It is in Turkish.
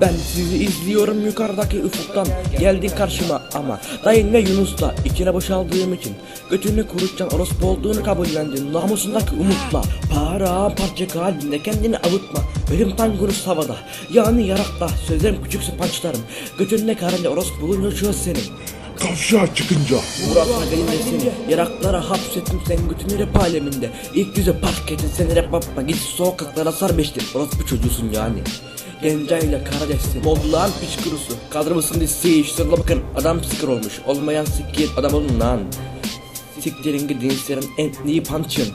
Ben sizi izliyorum yukarıdaki ufuktan. Geldin karşıma ama Dayın ve Yunus'la içine boşaldığım için Götünü kurutcan orospu olduğunu kabullendin. Namusundaki umutla Para parça halinde kendini avutma. Ölüm tangurus havada Yani yarakta Sözlerim küçükse pançlarım Götünde karınca orospuluğun uçuyor senin Kavşağa çıkınca. Uğraşma gelince seni Yaraklara hapsettim sen götünü rap aleminde. İlk yüze park ettin seni rap yapma Git sokaklara sar beştir Orospu çocuğusun yani. Gencayla Karades'in Modlan piç kurusu. Kadromusun listeyi Şurada bakın adam sikir olmuş. Olmayan sikir adam olun lan. Siktirin gidin senin en iyi punch'ın